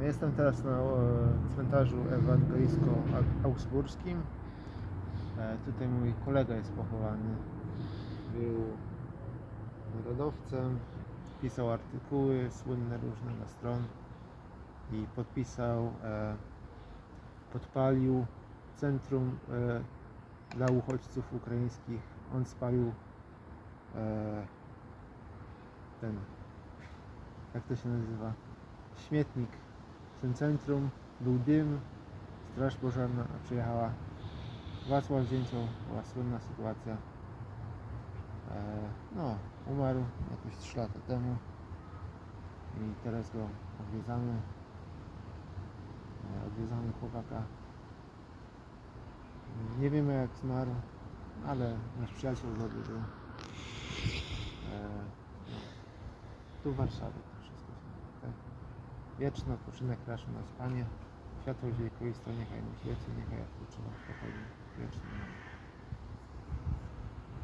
No, Jestem teraz na e, cmentarzu ewangelicko-augsburskim. E, Tutaj mój kolega jest pochowany. Był narodowcem, pisał artykuły słynne różne na stron i podpisał, e, podpalił centrum dla uchodźców ukraińskich. On spalił ten, jak to się nazywa, śmietnik w tym centrum, był dym, straż pożarna przyjechała, Wacław Zięcioł, była słynna sytuacja. E, no, umarł jakoś 3 lata temu i teraz go odwiedzamy. E, odwiedzamy chłopaka. Nie wiemy jak zmarł, ale nasz przyjaciel był. E, no, tu w Warszawie to wszystko. Tak. Wieczny odpoczynek raszy na spanie. Światło wielkoisto niechaj mu świeci, niechaj odpoczywa.